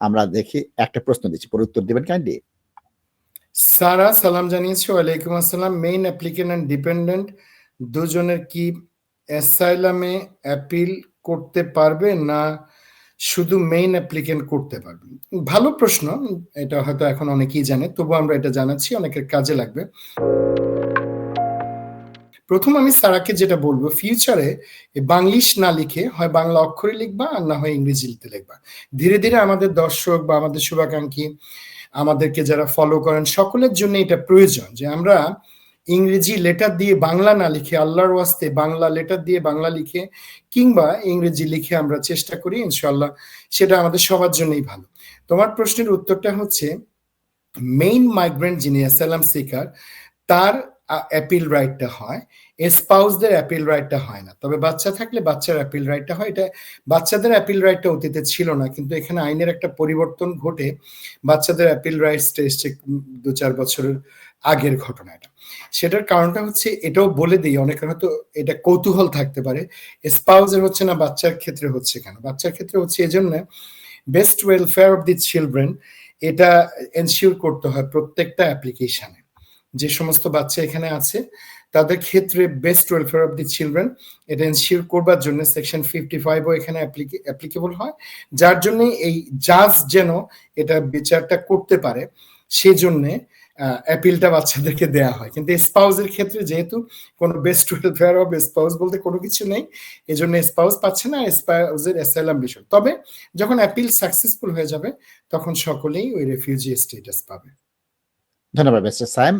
আমরা দেখি, একটা প্রশ্ন দিচ্ছি, পরে উত্তর দিবেন কাইন্ডলি সারা সালাম জানিয়েছে, ওয়ালাইকুম আসসালাম। মেইন অ্যাপ্লিকেন্ট অ্যান্ড ডিপেন্ডেন্ট দুজনের কি অ্যাসাইলামে অ্যাপিল করতে পারবে না শুধু মেইন অ্যাপ্লিকেন্ট করতে পারবে? ভালো প্রশ্ন, এটা হয়তো এখন অনেকেই জানে তবু আমরা এটা জানাচ্ছি, অনেকের কাজে লাগবে। প্রথম আমি সারাকে যেটা বলব ফিউচারে বাংলিশ না লিখে হয় বাংলা অক্ষরে লিখবা আর না হয় ইংরেজিতে লিখবা। ধীরে ধীরে আমাদের দর্শক বা আমাদের শুভাকাঙ্ক্ষী, আমাদেরকে যারা ফলো করেন, সকলের জন্য এটা প্রয়োজন যে আমরা ইংরেজি লেটার দিয়ে বাংলা না লিখে, আল্লাহর ওয়াস্তে বাংলা লেটার দিয়ে বাংলা লিখে কিংবা ইংরেজি লিখে আমরা চেষ্টা করি ইনশাল্লাহ সেটা আমাদের সবার জন্যই ভালো। তোমার প্রশ্নের উত্তরটা হচ্ছে মেইন মাইগ্রেন্ট যিনি অ্যাসালাম সিকার তার অ্যাপিল রাইটটা হয় স্পাউসদের অ্যাপিল রাইটটা হয় না। তবে বাচ্চা থাকলে বাচ্চার অ্যাপিল রাইটটা হয়। এটা বাচ্চাদের অ্যাপিল রাইটটা অতীতে ছিল না, কিন্তু এখানে আইনের একটা পরিবর্তন ঘটে, বাচ্চাদের অ্যাপিল রাইটসটা এসছে দু চার বছরের আগের ঘটনা এটা সেটার কারণটা হচ্ছে, এটাও বলে দিই অনেকের হয়তো এটা কৌতূহল থাকতে পারে স্পাউসের হচ্ছে না, বাচ্চার ক্ষেত্রে হচ্ছে কেন? বাচ্চার ক্ষেত্রে হচ্ছে এজন্য best welfare of the children এটা এনশিওর করতে হয় প্রত্যেকটা অ্যাপ্লিকেশনে যে সমস্ত বাচ্চা এখানে আছে, তাদের ক্ষেত্রে best welfare of the children এটা এনশিওর করবার জন্য সেকশন ফিফটি ফাইভও এখানে অ্যাপ্লিকেবল হয়। যার জন্য এই জাজ যেন এটা বিচারটা করতে পারে, সেজন্যে অ্যাপিলটা বাচ্চাদেরকে দেয়া হয়। কিন্তু স্পাউসের ক্ষেত্রে যেহেতু কোনো বেস্ট ওয়েলফেয়ার অফ স্পাউস বলতে কোনো কিছু নেই এই জন্য স্পাউস পাচ্ছে না স্পাউসের অ্যাসাইলাম বিষয়। তবে যখন অ্যাপিল সাকসেসফুল হয়ে যাবে, তখন সকলেই ওই রেফিউজি স্টেটাস পাবে। ধন্যবাদ mister Saim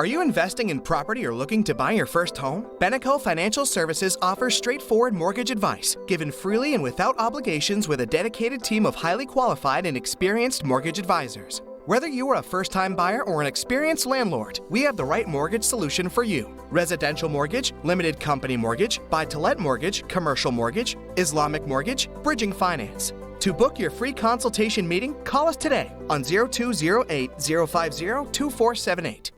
Are you investing in property or looking to buy your first home? Beneco Financial Services offers straightforward mortgage advice, given freely and without obligations with a dedicated team of highly qualified and experienced mortgage advisors. Whether you are a first time buyer or an experienced landlord, we have the right mortgage solution for you. Residential mortgage, limited company mortgage, buy to let mortgage, commercial mortgage, Islamic mortgage, bridging finance. To book your free consultation meeting, call us today on 0208 050 2478.